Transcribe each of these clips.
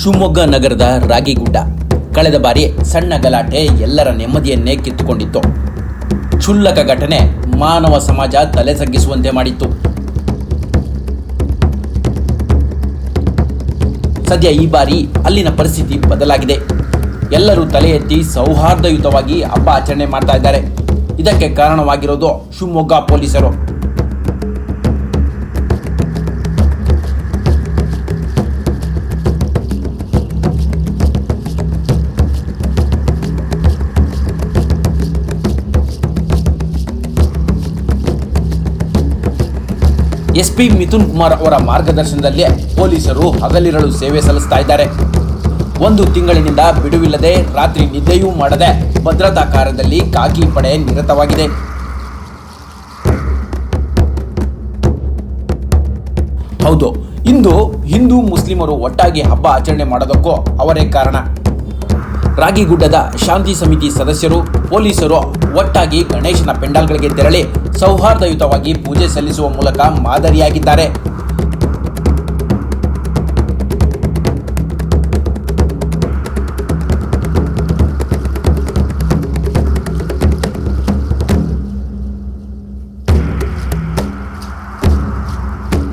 ಶಿವಮೊಗ್ಗ ನಗರದ ರಾಗಿಗುಡ್ಡ. ಕಳೆದ ಬಾರಿ ಸಣ್ಣ ಗಲಾಟೆ ಎಲ್ಲರ ನೆಮ್ಮದಿಯನ್ನೇ ಕಿತ್ತುಕೊಂಡಿತ್ತು. ಕ್ಷುಲ್ಲಕ ಘಟನೆ ಮಾನವ ಸಮಾಜ ತಲೆ ತಗ್ಗಿಸುವಂತೆ ಮಾಡಿತ್ತು. ಸದ್ಯ ಈ ಬಾರಿ ಅಲ್ಲಿನ ಪರಿಸ್ಥಿತಿ ಬದಲಾಗಿದೆ. ಎಲ್ಲರೂ ತಲೆ ಎತ್ತಿ ಸೌಹಾರ್ದಯುತವಾಗಿ ಹಬ್ಬ ಆಚರಣೆ ಮಾಡ್ತಾ ಇದ್ದಾರೆ. ಇದಕ್ಕೆ ಕಾರಣವಾಗಿರೋದು ಶಿವಮೊಗ್ಗ ಪೊಲೀಸರು. ಎಸ್ಪಿ ಮಿಥುನ್ ಕುಮಾರ್ ಅವರ ಮಾರ್ಗದರ್ಶನದಲ್ಲಿ ಪೊಲೀಸರು ಹಗಲಿರಳು ಸೇವೆ ಸಲ್ಲಿಸ್ತಾ ಇದ್ದಾರೆ. ಒಂದು ತಿಂಗಳಿನಿಂದ ಬಿಡುವಿಲ್ಲದೆ ರಾತ್ರಿ ನಿದ್ದೆಯೂ ಮಾಡದೆ ಭದ್ರತಾ ಕಾರ್ಯದಲ್ಲಿ ಖಾಕಿ ಪಡೆ ನಿರತವಾಗಿದೆ. ಹೌದು, ಇಂದು ಹಿಂದೂ ಮುಸ್ಲಿಮರು ಒಟ್ಟಾಗಿ ಹಬ್ಬ ಆಚರಣೆ ಮಾಡೋದಕ್ಕೂ ಅವರೇ ಕಾರಣ. ರಾಗಿಗುಡ್ಡದ ಶಾಂತಿ ಸಮಿತಿ ಸದಸ್ಯರು, ಪೊಲೀಸರು ಒಟ್ಟಾಗಿ ಗಣೇಶನ ಪೆಂಡಾಲ್ಗಳಿಗೆ ತೆರಳಿ ಸೌಹಾರ್ದಯುತವಾಗಿ ಪೂಜೆ ಸಲ್ಲಿಸುವ ಮೂಲಕ ಮಾದರಿಯಾಗಿದ್ದಾರೆ.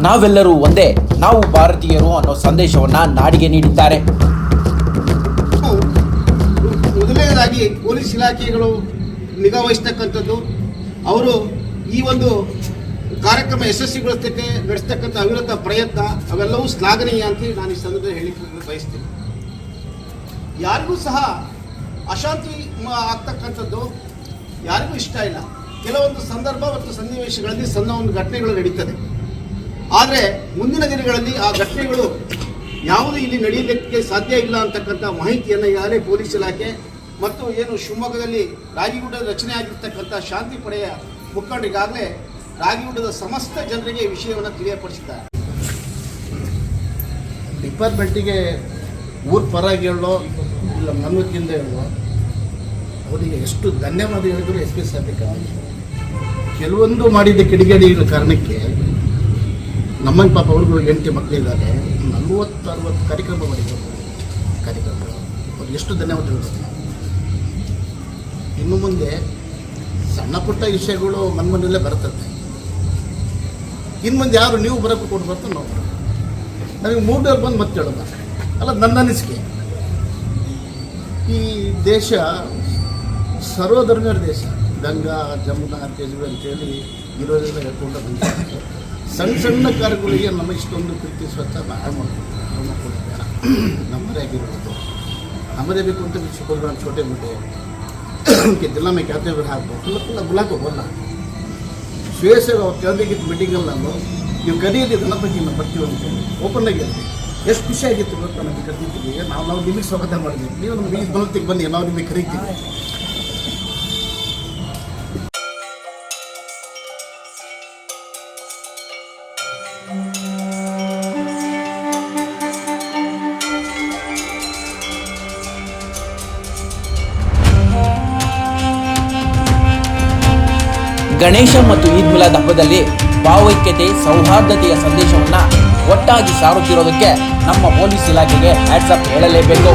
ನಾವೆಲ್ಲರೂ ಒಂದೇ, ನಾವು ಭಾರತೀಯರು ಅನ್ನೋ ಸಂದೇಶವನ್ನ ನಾಡಿಗೆ ನೀಡಿದ್ದಾರೆ. ಮೊದಲನೇದಾಗಿ ಪೊಲೀಸ್ ಇಲಾಖೆಗಳು ನಿಗಾ ವಹಿಸ್ತಕ್ಕಂಥದ್ದು. ಅವರು ಈ ಒಂದು ಕಾರ್ಯಕ್ರಮ ಯಶಸ್ವಿಗೊಳಿಸ್ತಕ್ಕೆ ನಡೆಸ್ತಕ್ಕಂಥ ಅವಿರತ ಪ್ರಯತ್ನ ಅವೆಲ್ಲವೂ ಶ್ಲಾಘನೀಯ ಅಂತ ನಾನು ಈ ಸಂದರ್ಭದಲ್ಲಿ ಹೇಳಿಕ್ಕೆ ಬಯಸ್ತೀನಿ. ಯಾರಿಗೂ ಸಹ ಅಶಾಂತಿ ಆಗ್ತಕ್ಕಂಥದ್ದು ಯಾರಿಗೂ ಇಷ್ಟ ಇಲ್ಲ. ಕೆಲವೊಂದು ಸಂದರ್ಭ ಮತ್ತು ಸನ್ನಿವೇಶಗಳಲ್ಲಿ ಸಣ್ಣ ಒಂದು ಘಟನೆಗಳು ನಡೀತದೆ. ಆದರೆ ಮುಂದಿನ ದಿನಗಳಲ್ಲಿ ಆ ಘಟನೆಗಳು ಯಾವುದು ಇಲ್ಲಿ ನಡೆಯಲಿಕ್ಕೆ ಸಾಧ್ಯ ಇಲ್ಲ ಅಂತಕ್ಕಂಥ ಮಾಹಿತಿಯನ್ನು ಈಗಾಗಲೇ ಪೊಲೀಸ್ ಇಲಾಖೆ ಮತ್ತು ಏನು ಶಿವಮೊಗ್ಗದಲ್ಲಿ ರಾಗಿಗುಡ್ಡ ರಚನೆ ಆಗಿರ್ತಕ್ಕಂಥ ಶಾಂತಿ ಪಡೆಯ ಮುಖಂಡರಿಗಾಗಲೇ ರಾಗಿಗುಡ್ಡದ ಸಮಸ್ತ ಜನರಿಗೆ ವಿಷಯವನ್ನು ತಿಳಿಯಪಡಿಸಿದ್ದಾರೆ. ಡಿಪಾರ್ಟ್ಮೆಂಟಿಗೆ ಊರ ಪರಾಗಿ ಹೇಳೋ ಇಲ್ಲ ಮನ್ವತಿಯಿಂದ ಹೇಳೋ, ಅವರಿಗೆ ಎಷ್ಟು ಧನ್ಯವಾದ ಹೇಳಿದ್ರು ಎಸ್ ಪಿ ಕೆಲವೊಂದು ಮಾಡಿದ ಕಿಡಿಗೇಡಿಗಳ ಕಾರಣಕ್ಕೆ ನಮ್ಮಂಗೆ ಪಾಪ ಅವ್ರಿಗೂ ಎಂಟು ಮಕ್ಕಳಿದ್ದಾರೆ ನಲ್ವತ್ತು ಅರವತ್ತು ಕಾರ್ಯಕ್ರಮ. ಮಾಡಿದ್ರು ಕಾರ್ಯಕ್ರಮ ಅವ್ರಿಗೆ ಎಷ್ಟು ಧನ್ಯವಾದ ಹೇಳ್ತೀನಿ ಇನ್ನು ಮುಂದೆ ಸಣ್ಣ ಪುಟ್ಟ ವಿಷಯಗಳು ಮನ್ಮನಲ್ಲೇ ಬರ್ತದೆ. ಇನ್ನು ಮುಂದೆ ಯಾರು ನೀವು ಬರೋಕ್ಕೂ ಕೊಟ್ಟು ಬರ್ತಾರೆ ನಾವು ನನಗೆ ಮೂರ್ನವ್ರು ಬಂದು ಮತ್ತೆ ಹೇಳೋದ ಅಲ್ಲ, ನನ್ನ ಅನಿಸಿಕೆ. ಈ ದೇಶ ಸರ್ವಧರ್ಮೀಯರ ದೇಶ. ಗಂಗಾ, ಜಮುನಾ, ತೇಜು ಅಂತೇಳಿ ಇರೋದ್ರಿಂದ ಹೇಳ್ಕೊಂಡು ಬಂದ ಸಣ್ಣ ಸಣ್ಣ ಕಾರ್ಯಗಳಿಗೆ ನಮ್ಮ ಇಷ್ಟೊಂದು ಪ್ರೀತಿ, ಸ್ವಚ್ಛ ಹಾಳು ಮಾಡ್ಕೊಂಡು ನಮ್ಮ ಮಾಡ್ಕೊಂಡು ನಮ್ಮದೇ ಆಗಿರ್ಬೋದು ನಮ್ಮದೇ ಬೇಕು ಅಂತ ಬಿಚ್ಚಿಕೊಳ್ಳೋ ನಾನು ಛೋಟೆ ಮುಟ್ಟೆ ಗೆದ್ದಿಲ್ಲ ಮೈ ಕ್ಯಾತೆ ಬಿಡ ಹಾಕ್ಬೋದು ಇಲ್ಲ ಇಲ್ಲ ಗುಲಾಕ್ ಹೋಗಲ್ಲ ಶ್ರೇಯಸ್ ಕೇಳಿದ್ದ ಮೀಟಿಂಗಲ್ಲಿ ನಾನು, ನೀವು ಕದಿಯದಿ ಗಣಪತಿಯನ್ನು ಬರ್ತೀವಿ ಅಂತೇಳಿ ಓಪನ್ ಆಗಿ ಎಷ್ಟು ಖುಷಿಯಾಗಿತ್ತು ಗೊತ್ತಾ, ನಮಗೆ ಕರೀತಿದ್ದೀವಿ ನಾವು ನಾವು ನಿಮಗೆ ಸ್ವಾಗತ ಮಾಡಿದ್ವಿ ನೀವು ನಮ್ಗೆ ಈ ಬನ್ನಿ, ನಾವು ನಿಮಗೆ ಕರೀತೀವಿ. ಗಣೇಶ ಮತ್ತು ಈದ್ ಮಿಲಾದ್ ಹಬ್ಬದಲ್ಲಿ ಭಾವೈಕ್ಯತೆ, ಸೌಹಾರ್ದತೆಯ ಸಂದೇಶವನ್ನು ಒಟ್ಟಾಗಿ ಸಾರುತ್ತಿರೋದಕ್ಕೆ ನಮ್ಮ ಪೊಲೀಸ್ ಇಲಾಖೆಗೆ ಹ್ಯಾಟ್ಸಪ್ ಹೇಳಲೇಬೇಕು.